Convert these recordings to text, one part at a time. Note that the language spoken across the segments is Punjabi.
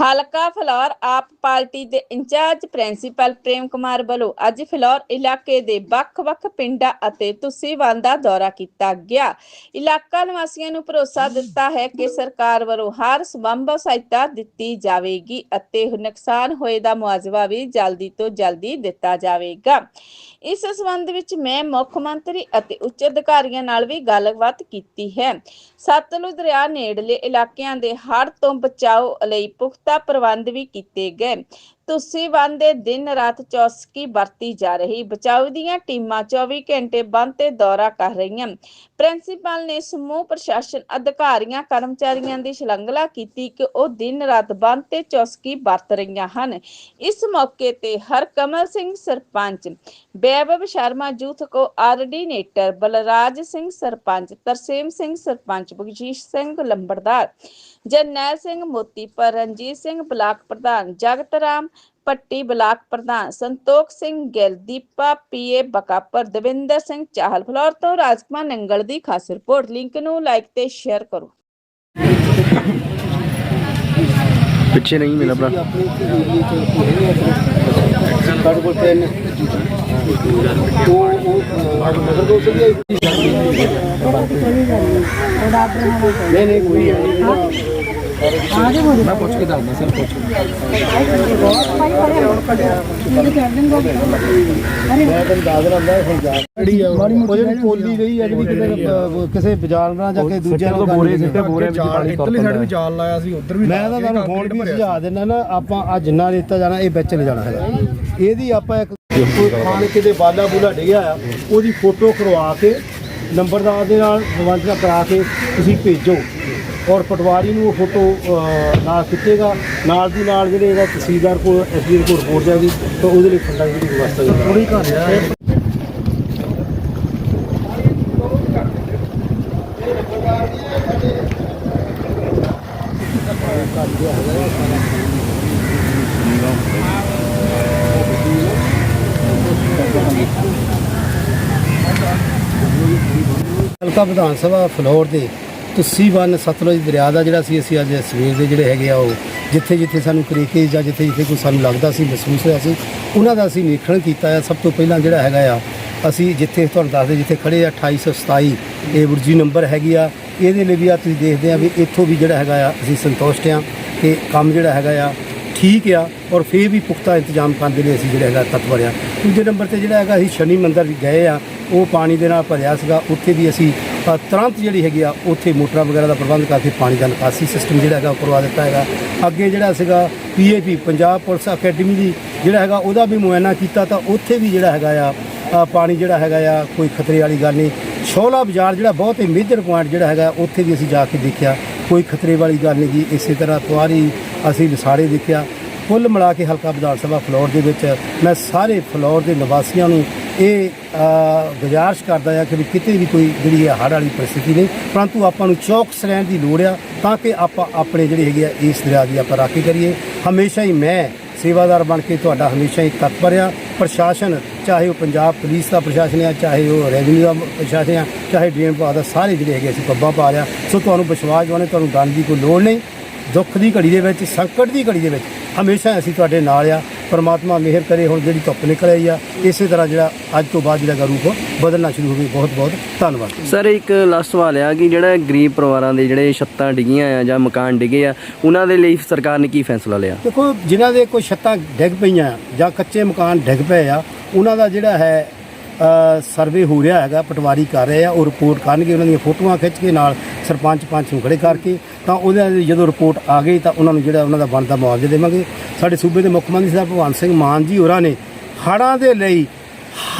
ਹਲਕਾ ਫਲੌਰ ਆਪ ਪਾਰਟੀ ਦੇ ਇੰਚਾਰਜ ਪ੍ਰਿੰਸੀਪਲ ਪ੍ਰੇਮ ਕੁਮਾਰ ਵੱਲੋਂ ਅੱਜ ਫਲੌਰ ਇਲਾਕੇ ਦੇ ਵੱਖ-ਵੱਖ ਪਿੰਡਾਂ ਅਤੇ ਤੁਸੀਵਾਲ ਦਾ ਦੌਰਾ ਕੀਤਾ ਗਿਆ। ਇਲਾਕਾ ਨਿਵਾਸੀਆਂ ਨੂੰ ਭਰੋਸਾ ਦਿੱਤਾ ਹੈ ਕਿ ਸਰਕਾਰ ਵੱਲੋਂ ਹਰ ਸੰਭਵ ਸਹਾਇਤਾ ਦਿੱਤੀ ਜਾਵੇਗੀ ਅਤੇ ਨੁਕਸਾਨ ਹੋਏ ਦਾ ਮੁਆਵਜ਼ਾ ਵੀ ਜਲਦੀ ਤੋਂ ਜਲਦੀ ਦਿੱਤਾ ਜਾਵੇਗਾ। ਇਸ ਸੰਬੰਧ ਵਿੱਚ ਮੈਂ ਮੁੱਖ ਮੰਤਰੀ ਅਤੇ ਉੱਚ ਅਧਿਕਾਰੀਆਂ ਨਾਲ ਵੀ ਗੱਲਬਾਤ ਕੀਤੀ ਹੈ। ਸਤਲੁਜ ਦਰਿਆ ਨੇੜਲੇ ਇਲਾਕਿਆਂ ਦੇ ਹੜ੍ਹ ਤੋਂ ਬਚਾਓ ਲਈ ਪੁਖਤਾ ਪ੍ਰਬੰਧ ਵੀ ਕੀਤੇ ਗਏ। ਤੁਸੀਂ ਬੰਦ ਦੇ ਦਿਨ ਰਾਤ ਚੌਸਕੀ ਵਰਤੀ ਜਾ ਰਹੀ। ਬਚਾਓ ਦੀਆਂ ਟੀਮਾਂ 24 ਘੰਟੇ ਬੰਦ ਤੇ ਦੌਰਾ ਕਰ ਰਹੀਆਂ। ਪ੍ਰਿੰਸੀਪਲ ਨੇ ਸਮੂਹ ਪ੍ਰਸ਼ਾਸਨ ਅਧਿਕਾਰੀਆਂ, ਕਰਮਚਾਰੀਆਂ ਦੀ ਸ਼ਲਾਘਾ ਕੀਤੀ ਕਿ ਉਹ ਦਿਨ ਰਾਤ ਬੰਦ ਤੇ ਚੌਸਕੀ ਵਰਤ ਰਹੀਆਂ ਹਨ। ਇਸ ਮੌਕੇ ਤੇ ਹਰਕਮਲ ਸਿੰਘ ਸਰਪੰਚ ਬੇਬਬ ਸ਼ਰਮਾ ਯੂਥ ਕੋਆਰਡੀਨੇਟਰ, ਬਲਰਾਜ ਸਿੰਘ ਸਰਪੰਚ, ਤਰਸੇਮ ਸਿੰਘ ਸਰਪੰਚ ਬਖਸ਼ੀਸ਼ ਸਿੰਘ ਲੰਬੜਦਾਰ, ਜਰਨੈਲ ਸਿੰਘ ਮੋਤੀ ਪਰ ਰਣਜੀਤ ਸਿੰਘ ਬਲਾਕ ਪ੍ਰਧਾਨ, ਜਗਤ ਰਾਮ ਪੱਟੀ ਬਲਾਕ ਪ੍ਰਧਾਨ ਸੰਤੋਖ ਸਿੰਘ ਗਿੱਲ ਦੀਪਾ ਪੀਏ ਬਕਾਪਰ ਦਵਿੰਦਰ ਸਿੰਘ ਚਾਹਲ ਫਲੋਰ ਤੋਂ ਰਾਜਕੁਮਾਰ ਨੰਗਲ ਦੀ ਖਾਸ ਰਿਪੋਰਟ। ਲਿੰਕ ਨੂੰ ਲਾਈਕ ਤੇ ਸ਼ੇਅਰ ਕਰੋ। ਪਿੱਛੇ ਨਹੀਂ ਮੇਰਾ ਭਰਾ। ਆਪਣੀ ਏਰੀਏ ਚ ਹੈਗੇ ਆ ਸਾਡੇ ਕੋਲ ਤਿੰਨ ਉਹ ਉਹ ਅਹ, ਨਗਰ ਕੌਂਸਲ ਦੀ ਆਈ ਨਹੀਂ ਨਹੀਂ ਕੋਈ ਨਹੀਂ ਮੈਂ ਪੁੱਛ ਕੇ ਦੱਸਦਾ ਸਰ ਪੁੱਛ ਮੈਂ ਪੋਲੀ ਗਈ ਆ ਜਿਹੜੀ ਕਿਸੇ ਬਾਜ਼ਾਰ ਨਾਲ ਜਾ ਕੇ ਦੂਜਿਆਂ ਨੂੰ ਬੋਰੇ ਸਿੱਟੇ ਬੋਰੇ ਵਿੱਚ ਪਾਣੀ ਇੱਧਰਲੀ ਸਾਈਡ ਵੀ ਜਾਲ ਲਾਇਆ ਸੀ ਉਧਰ ਵੀ ਮੈਂ ਤਾਂ ਤੁਹਾਨੂੰ ਫੋਨ ਵੀ ਸੁਝਾ ਦਿੰਦਾ ਨਾ ਆਪਾਂ ਆ ਜਿੰਨਾ ਰੇਤਾ ਜਾਣਾ ਇਹ ਵਿੱਚ ਲੈ ਜਾਣਾ ਹੈਗਾ ਇਹਦੀ ਆਪਾਂ ਇੱਕ ਖਾਣ ਕਿਤੇ ਬਾਲਾ ਬੂਲਾ ਡਿੱਗਿਆ ਆ ਉਹਦੀ ਫੋਟੋ ਕਰਵਾ ਕੇ, ਨੰਬਰਦਾਰ ਦੇ ਨਾਲ ਰਵਾਨਾ ਕਰਾ ਕੇ ਤੁਸੀਂ ਭੇਜੋ। ਔਰ ਪਟਵਾਰੀ ਨੂੰ ਉਹ ਫੋਟੋ ਅਹ, ਨਾਲ ਖਿੱਚੇਗਾ। ਨਾਲ ਦੀ ਨਾਲ ਜਿਹੜੇ ਇਹਦਾ ਤਹਿਸੀਲਦਾਰ ਕੋਲ ਐਸਡੀ ਕੋਲ ਰਿਪੋਰਟ ਜਾਏਗੀ ਤਾਂ ਉਹਦੇ ਲਈ ਫੰਡਾਂ ਦੀ ਵਿਵਸਥਾ ਹੈ। ਥੋੜੀ ਘੱਟ ਆ ਹਲਕਾ ਵਿਧਾਨ ਸਭਾ ਫਲੋਰ ਦੇ ਤੁਸੀਂ ਵਨ ਸਤਲੁਜ ਦਰਿਆ ਦਾ ਜਿਹੜਾ ਸੀ, ਅਸੀਂ ਅੱਜ ਸਵੇਰ ਦੇ ਜਿਹੜੇ ਹੈਗੇ ਆ ਉਹ ਜਿੱਥੇ ਜਿੱਥੇ ਸਾਨੂੰ ਕਰੇਕੇ ਜਾਂ ਜਿੱਥੇ ਜਿੱਥੇ ਕੋਈ ਸਾਨੂੰ ਲੱਗਦਾ ਸੀ, ਮਹਿਸੂਸ ਹੋਇਆ ਸੀ, ਉਹਨਾਂ ਦਾ ਅਸੀਂ ਨਿਰੀਖਣ ਕੀਤਾ ਆ। ਸਭ ਤੋਂ ਪਹਿਲਾਂ ਜਿਹੜਾ ਹੈਗਾ ਆ, ਅਸੀਂ ਜਿੱਥੇ ਤੁਹਾਨੂੰ ਦੱਸਦੇ, ਜਿੱਥੇ ਖੜੇ ਆ 2827 ਇਹ ਬੁਰਜੀ ਨੰਬਰ ਹੈਗੀ ਆ। ਇਹਦੇ ਲਈ ਵੀ ਆ, ਤੁਸੀਂ ਦੇਖਦੇ ਆ ਵੀ ਇੱਥੋਂ ਵੀ ਜਿਹੜਾ ਹੈਗਾ ਆ, ਅਸੀਂ ਸੰਤੁਸ਼ਟ ਆ ਕਿ ਕੰਮ ਜਿਹੜਾ ਹੈਗਾ ਆ ਠੀਕ ਆ ਔਰ ਫੇਰ ਵੀ ਪੁਖਤਾ ਇੰਤਜ਼ਾਮ ਕਰਨ ਦੇ ਲਈ ਅਸੀਂ ਜਿਹੜਾ ਹੈਗਾ ਤਤਪਰ ਆ ਦੂਜੇ ਨੰਬਰ ਤੇ ਜਿਹੜਾ ਹੈਗਾ ਅਸੀਂ ਸ਼ਨੀ ਮੰਦਰ ਗਏ ਆ, ਉਹ ਪਾਣੀ ਦੇ ਨਾਲ ਭਰਿਆ ਸੀਗਾ। ਉੱਥੇ ਵੀ ਅਸੀਂ ਤੁਰੰਤ ਜਿਹੜੀ ਹੈਗੀ ਆ, ਉੱਥੇ ਮੋਟਰਾਂ ਵਗੈਰਾ ਦਾ ਪ੍ਰਬੰਧ ਕਰਕੇ ਪਾਣੀ ਦਾ ਨਿਕਾਸੀ ਸਿਸਟਮ ਜਿਹੜਾ ਹੈਗਾ ਉਹ ਕਰਵਾ ਦਿੱਤਾ ਹੈਗਾ। ਅੱਗੇ ਜਿਹੜਾ ਸੀਗਾ ਪੀਏਪੀ ਪੰਜਾਬ ਪੁਲਿਸ ਅਕੈਡਮੀ ਦੀ ਜਿਹੜਾ ਹੈਗਾ, ਉਹਦਾ ਵੀ ਮੁਆਇਨਾ ਕੀਤਾ ਤਾਂ ਉੱਥੇ ਵੀ ਜਿਹੜਾ ਹੈਗਾ ਆ ਪਾਣੀ ਜਿਹੜਾ ਹੈਗਾ ਆ, ਕੋਈ ਖਤਰੇ ਵਾਲੀ ਗੱਲ ਨਹੀਂ। ਸ਼ੋਲਾ ਬਾਜ਼ਾਰ ਜਿਹੜਾ ਬਹੁਤ ਹੀ ਮੇਜਰ ਪੁਆਇੰਟ ਜਿਹੜਾ ਹੈਗਾ, ਉੱਥੇ ਵੀ ਅਸੀਂ ਜਾ ਕੇ ਦੇਖਿਆ। ਕੋਈ ਖਤਰੇ ਵਾਲੀ ਗੱਲ ਨਹੀਂ ਜੀ, ਇਸੇ ਤਰ੍ਹਾਂ ਤੁਆਰੀ ਅਸੀਂ ਲਸਾੜੇ ਦੇਖਿਆ, ਕੁੱਲ ਮਿਲਾ ਕੇ ਹਲਕਾ ਵਿਧਾਨ ਸਭਾ ਫਲੋਰ ਦੇ ਵਿੱਚ ਮੈਂ ਸਾਰੇ ਫਲੋਰ ਦੇ ਨਿਵਾਸੀਆਂ ਨੂੰ ਇਹ ਗੁਜ਼ਾਰਿਸ਼ ਕਰਦਾ ਆ ਕਿ ਵੀ ਕਿਤੇ ਵੀ ਕੋਈ ਜਿਹੜੀ ਹੈ ਹੜ੍ਹ ਵਾਲੀ ਪਰਿਸਥਿਤੀ ਨਹੀਂ, ਪਰੰਤੂ ਆਪਾਂ ਨੂੰ ਚੌਕਸ ਰਹਿਣ ਦੀ ਲੋੜ ਆ ਤਾਂ ਕਿ ਆਪਾਂ ਆਪਣੇ ਜਿਹੜੇ ਹੈਗੇ ਆ ਇਸ ਦਰਿਆ ਦੀ ਆਪਾਂ ਰਾਖੀ ਕਰੀਏ। ਹਮੇਸ਼ਾ ਹੀ ਮੈਂ ਸੇਵਾਦਾਰ ਬਣ ਕੇ ਤੁਹਾਡਾ ਹਮੇਸ਼ਾ ਹੀ ਤਤਪਰ ਆ ਪ੍ਰਸ਼ਾਸਨ, ਚਾਹੇ ਉਹ ਪੰਜਾਬ ਪੁਲਿਸ ਦਾ ਪ੍ਰਸ਼ਾਸਨ ਆ, ਚਾਹੇ ਉਹ ਰੈਵਨਿਊ ਦਾ ਪ੍ਰਸ਼ਾਸਨ ਆ, ਚਾਹੇ ਡੀਐਮ ਵਿਭਾਗ ਦਾ, ਸਾਰੇ ਜਿਹੜੇ ਹੈਗੇ ਅਸੀਂ ਪੱਬਾਂ ਪਾ ਰਿਆ ਸੋ ਤੁਹਾਨੂੰ ਵਿਸ਼ਵਾਸ ਦਿਵਾਉਣੇ ਤੁਹਾਨੂੰ ਡਰਨ ਦੀ ਕੋਈ ਲੋੜ ਨਹੀਂ। ਦੁੱਖ ਦੀ ਘੜੀ ਦੇ ਵਿੱਚ ਸੰਕਟ ਦੀ ਘੜੀ ਦੇ ਵਿੱਚ ਹਮੇਸ਼ਾ ਅਸੀਂ ਤੁਹਾਡੇ ਨਾਲ ਆ। ਪਰਮਾਤਮਾ ਮਿਹਰ ਕਰੇ ਹੁਣ ਜਿਹੜੀ ਧੁੱਪ ਨਿਕਲ ਆਈ ਆ ਇਸੇ ਤਰ੍ਹਾਂ ਜਿਹੜਾ ਅੱਜ ਤੋਂ ਬਾਅਦ ਜਿਹੜਾ ਰੂਪ ਬਦਲਣਾ ਸ਼ੁਰੂ ਹੋਵੇ ਬਹੁਤ ਬਹੁਤ ਧੰਨਵਾਦ। ਸਰ ਇੱਕ ਲਾਸਟ ਸਵਾਲ ਆ ਕਿ ਜਿਹੜਾ ਗਰੀਬ ਪਰਿਵਾਰਾਂ ਦੇ ਜਿਹੜੇ ਛੱਤਾਂ ਡਿੱਗੀਆਂ ਆ ਜਾਂ ਮਕਾਨ ਡਿੱਗੇ ਆ ਉਹਨਾਂ ਦੇ ਲਈ ਸਰਕਾਰ ਨੇ ਕੀ ਫੈਸਲਾ ਲਿਆ? ਦੇਖੋ ਜਿਨ੍ਹਾਂ ਦੇ ਕੋਈ ਛੱਤਾਂ ਡਿੱਗ ਪਈਆਂ ਜਾਂ ਕੱਚੇ ਮਕਾਨ ਡਿੱਗ ਪਏ ਆ ਉਹਨਾਂ ਦਾ ਜਿਹੜਾ ਹੈ ਸਰਵੇ ਹੋ ਰਿਹਾ ਹੈਗਾ ਪਟਵਾਰੀ ਕਰ ਰਹੇ ਆ ਉਹ ਰਿਪੋਰਟ ਕਰਨਗੇ ਉਹਨਾਂ ਦੀਆਂ ਫੋਟੋਆਂ ਖਿੱਚ ਕੇ ਨਾਲ ਸਰਪੰਚ ਪੰਚ ਨੂੰ ਖੜੇ ਕਰਕੇ ਤਾਂ ਉਹਦੇ ਦੀ ਜਦੋਂ ਰਿਪੋਰਟ ਆ ਗਈ ਤਾਂ ਉਹਨਾਂ ਨੂੰ ਜਿਹੜਾ ਉਹਨਾਂ ਦਾ ਬਣਦਾ ਮੁਆਵਜ਼ਾ ਦੇਵਾਂਗੇ। ਸਾਡੇ ਸੂਬੇ ਦੇ ਮੁੱਖ ਮੰਤਰੀ ਸਾਹਿਬ ਭਗਵੰਤ ਸਿੰਘ ਮਾਨ ਜੀ ਹੋਰਾਂ ਨੇ ਹੜ੍ਹਾਂ ਦੇ ਲਈ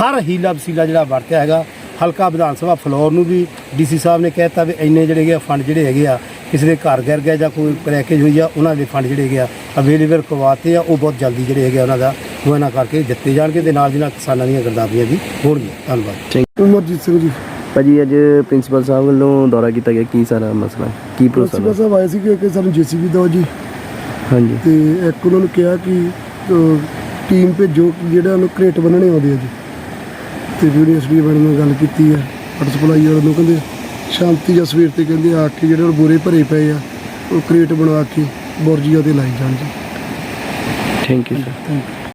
ਹਰ ਹੀਲਾ ਵਸੀਲਾ ਜਿਹੜਾ ਵਰਤਿਆ ਹੈਗਾ ਹਲਕਾ ਵਿਧਾਨ ਸਭਾ ਫਲੋਰ ਨੂੰ ਵੀ ਡੀਸੀ ਸਾਹਿਬ ਨੇ ਕਹਿਤਾ ਵੀ ਇੰਨੇ ਜਿਹੜੇ ਹੈਗੇ ਆ ਫੰਡ ਜਿਹੜੇ ਹੈਗੇ ਆ ਕਿਸੇ ਦੇ ਘਰ ਗਿਰ ਗਿਆ ਜਾਂ ਕੋਈ ਪੈਕੇਜ ਹੋਈ ਆ ਉਹਨਾਂ ਦੇ ਫੰਡ ਜਿਹੜੇ ਹੈਗੇ ਆ ਅਵੇਲੇਬਲ ਕਰਵਾਤੇ ਆ ਉਹ ਬਹੁਤ ਜਲਦੀ ਜਿਹੜੇ ਹੈਗੇ ਆ ਉਹਨਾਂ ਦਾ ਮੁਆਇਨਾ ਕਰਕੇ ਦਿੱਤੇ ਜਾਣਗੇ ਤੇ ਨਾਲ ਦੀ ਨਾਲ ਕਿਸਾਨਾਂ ਦੀਆਂ ਗਰਦਾਵਰੀਆਂ ਵੀ ਹੋਣਗੀਆਂ। ਧੰਨਵਾਦ। ਉਮਰਜੀਤ ਸਿੰਘ ਜੀ। ਭਾਜੀ ਅੱਜ ਪ੍ਰਿੰਸੀਪਲ ਸਾਹਿਬ ਵੱਲੋਂ ਦੌਰਾ ਕੀਤਾ ਗਿਆ ਕੀ ਸਾਰਾ ਮਸਲਾ ਕੀ ਪ੍ਰਿੰਸੀਪਲ ਪ੍ਰੋਸੈਸ ਸਾਹਿਬ ਆਏ ਸੀ ਕਿ ਸਾਨੂੰ ਜੀਸੀਬੀ ਦਿਓ ਜੀ। ਹਾਂਜੀ। ਤੇ ਇੱਕ ਉਹਨਾਂ ਨੂੰ ਕਿਹਾ ਕਿ ਟੀਮ ਭੇਜੋ ਜਿਹੜਾ ਉਹਨੂੰ ਕ੍ਰੇਟ ਬੰਨਣੇ ਆਉਂਦੇ ਆ ਜੀ। ਤੇ ਯੂਨੀਵਰਸਿਟੀ ਵਾਲਿਆਂ ਨਾਲ ਗੱਲ ਕੀਤੀ ਹੈ ਵਾਟਰ ਸਪਲਾਈ ਵਾਲਿਆਂ ਨੂੰ ਕਹਿੰਦੇ ਸ਼ਾਂਤੀ ਜਾਂ ਸਵੇਰ ਤੇ ਕਹਿੰਦੇ ਆ ਕੇ ਜਿਹੜੇ ਉਹ ਬੋਰੇ ਭਰੇ ਪਏ ਆ ਉਹ ਕ੍ਰੇਟ ਬਣਾ ਕੇ ਬੁਰਜੀ ਉਹਦੇ ਲਾਈ ਜਾਣ ਜੀ। Thank you sir thank you